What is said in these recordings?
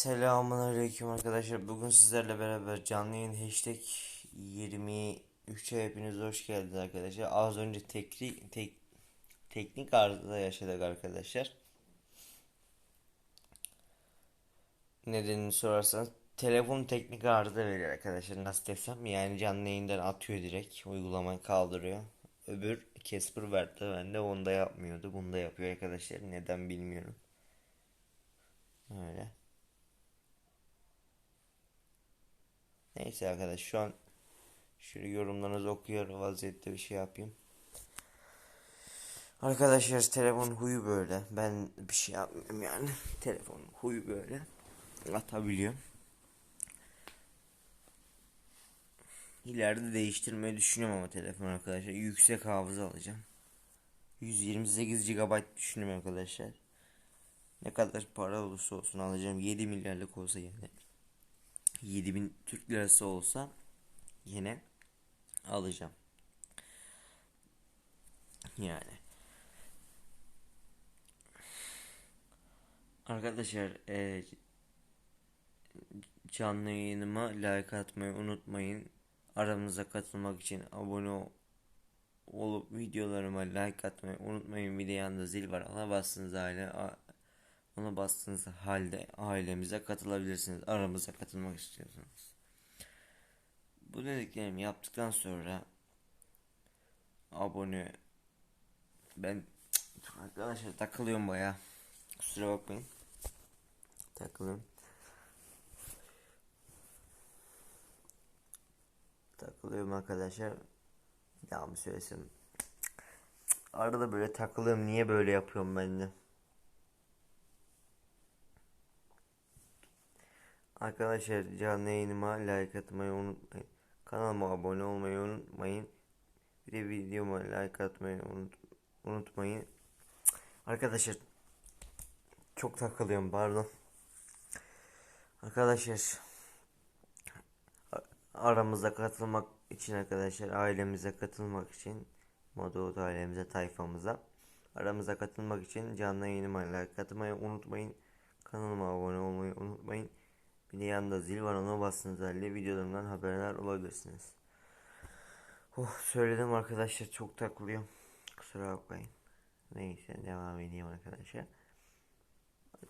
Selamun Aleyküm arkadaşlar. Bugün sizlerle beraber canlı yayın hashtag 23'e hepiniz hoş geldiniz arkadaşlar. Az önce teknik tek, teknik arıza yaşadık arkadaşlar. Nedenini sorarsanız telefon teknik arıza veriyor arkadaşlar. Nasıl desem yani canlı yayından atıyor direkt. Uygulamayı kaldırıyor. Öbür Casper verdi. Ben de onda yapmıyordu. Bunda yapıyor arkadaşlar. Neden bilmiyorum. Öyle. Neyse arkadaş şu an şöyle yorumlarınızı okuyor vaziyette bir şey yapayım. Arkadaşlar telefon huyu böyle. Ben bir şey yapmıyorum yani. Telefon huyu böyle. Atabiliyorum. İleride değiştirmeyi düşünüyorum ama telefon arkadaşlar. Yüksek hafıza alacağım. 128 GB düşünüyorum arkadaşlar. Ne kadar para olursa olsun alacağım. 7 milyarlık olsa yani. 7000 Türk lirası olsa yine alacağım. Yani. Arkadaşlar e, canlı yayınıma like atmayı unutmayın. Aramıza katılmak için abone olup videolarıma like atmayı unutmayın. Bir de yanında zil var. Ona bastığınız aile ona bastığınız halde ailemize katılabilirsiniz. Aramıza katılmak istiyorsanız. Bu dediklerimi yaptıktan sonra abone ben arkadaşlar takılıyorum baya. Kusura bakmayın. Takılıyorum. Takılıyorum arkadaşlar. Daha mı? Arada böyle takılıyorum. Niye böyle yapıyorum ben de? Arkadaşlar canlı yayınıma like atmayı unutmayın. Kanalıma abone olmayı unutmayın. Bir de videoma like atmayı unut, unutmayın. Arkadaşlar çok takılıyorum pardon. Arkadaşlar aramıza katılmak için arkadaşlar ailemize katılmak için Modot ailemize tayfamıza aramıza katılmak için canlı yayınıma like atmayı unutmayın. Kanalıma abone olmayı unutmayın. Bir de yanında zil var ona bastığınız halde videolarımdan haberler olabilirsiniz. Oh söyledim arkadaşlar çok takılıyorum. Kusura bakmayın. Neyse devam edeyim arkadaşlar.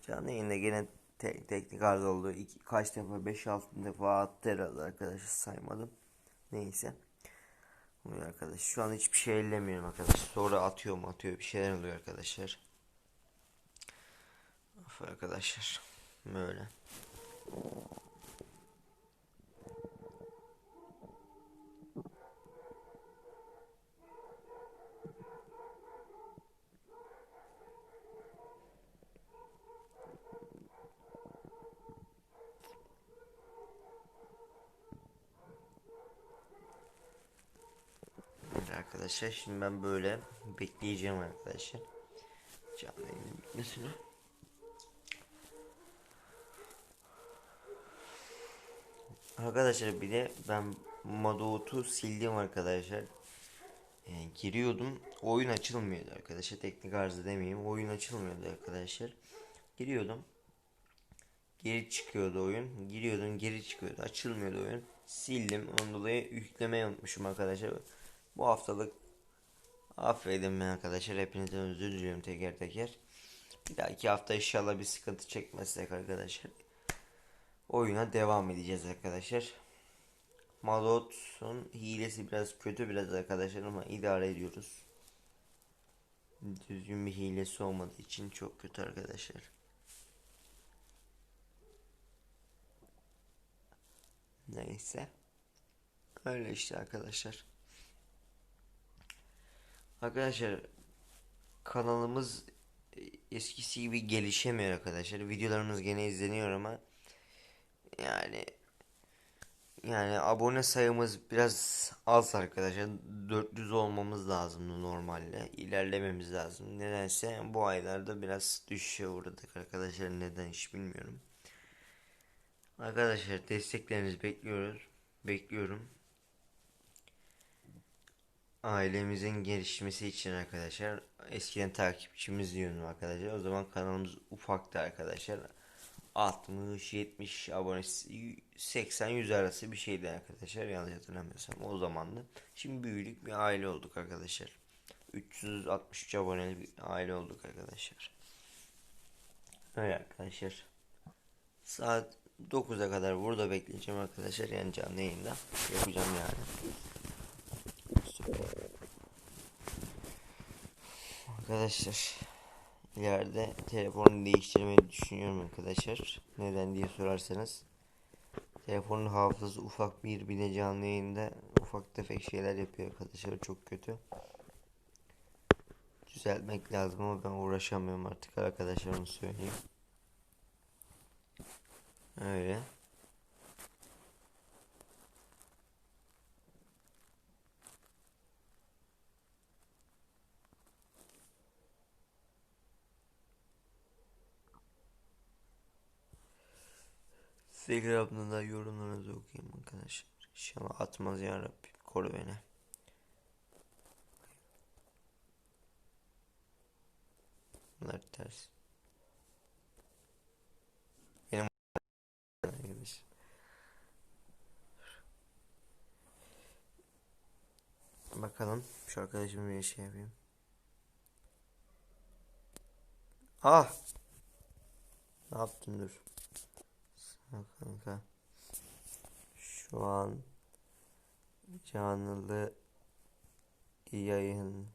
Canlı yayında gene te teknik arıza oldu. İki, kaç defa 5-6 defa attı herhalde arkadaşlar saymadım. Neyse. Oluyor arkadaş. Şu an hiçbir şey ellemiyorum arkadaşlar. Sonra atıyorum atıyor bir şeyler oluyor arkadaşlar. Of arkadaşlar. Böyle. Arkadaşlar. Şimdi ben böyle bekleyeceğim arkadaşlar. Canlı yayının bitmesini. Arkadaşlar bir de ben Madout'u sildim arkadaşlar. Yani giriyordum. Oyun açılmıyordu arkadaşlar. Teknik arıza demeyeyim. Oyun açılmıyordu arkadaşlar. Giriyordum. Geri çıkıyordu oyun. Giriyordum geri çıkıyordu. Açılmıyordu oyun. Sildim. Ondan dolayı yüklemeyi unutmuşum arkadaşlar. Bu haftalık affedin beni arkadaşlar. Hepinizden özür diliyorum teker teker. Bir daha iki hafta inşallah bir sıkıntı çekmezsek arkadaşlar. Oyuna devam edeceğiz arkadaşlar. Malot'un hilesi biraz kötü biraz arkadaşlar ama idare ediyoruz. Düzgün bir hilesi olmadığı için çok kötü arkadaşlar. Neyse. Öyle işte arkadaşlar. Arkadaşlar kanalımız eskisi gibi gelişemiyor arkadaşlar. Videolarımız gene izleniyor ama yani yani abone sayımız biraz az arkadaşlar. 400 olmamız lazım normalde. İlerlememiz lazım. Nedense bu aylarda biraz düşüşe uğradık arkadaşlar. Neden hiç bilmiyorum. Arkadaşlar desteklerinizi bekliyoruz. Bekliyorum ailemizin gelişmesi için arkadaşlar eskiden takipçimiz diyordum arkadaşlar o zaman kanalımız ufaktı arkadaşlar 60-70 abonesi 80-100 arası bir şeydi arkadaşlar yanlış hatırlamıyorsam o zamandı. Şimdi büyüdük bir aile olduk arkadaşlar. 363 aboneli bir aile olduk arkadaşlar. Öyle arkadaşlar. Saat 9'a kadar burada bekleyeceğim arkadaşlar yani canlı yayında yapacağım yani. Arkadaşlar ileride telefonu değiştirmeyi düşünüyorum arkadaşlar. Neden diye sorarsanız telefonun hafızası ufak bir bile canlı yayında ufak tefek şeyler yapıyor arkadaşlar çok kötü. Düzeltmek lazım ama ben uğraşamıyorum artık arkadaşlar onu söyleyeyim. Öyle. Instagram'dan da yorumlarınızı okuyayım arkadaşlar. İnşallah atmaz ya Rabbim. Koru beni. Bunlar ters. Benim. Bakalım şu arkadaşımı bir şey yapayım. Ah! Ne yaptın dur. Kanka. Şu an canlı yayındayım.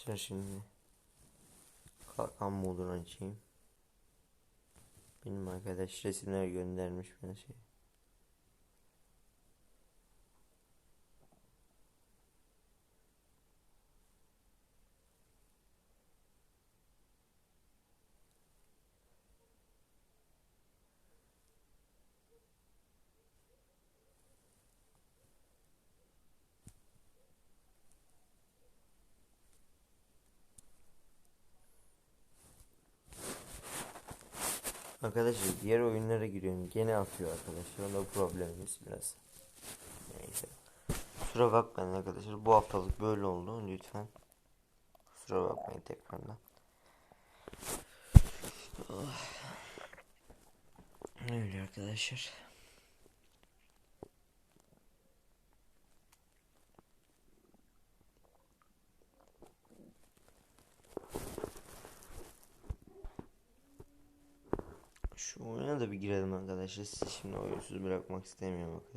Arkadaşlar şimdi kalkan modunu açayım. Benim arkadaş resimler göndermiş bana şey. Arkadaşlar diğer oyunlara giriyorum. Gene atıyor arkadaşlar. Onda problemimiz biraz. Neyse. Kusura bakmayın arkadaşlar. Bu haftalık böyle oldu. Lütfen. Kusura bakmayın tekrardan. Öyle arkadaşlar. Şu oyuna da bir girelim arkadaşlar. Sizi şimdi oyunsuz bırakmak istemiyorum arkadaşlar.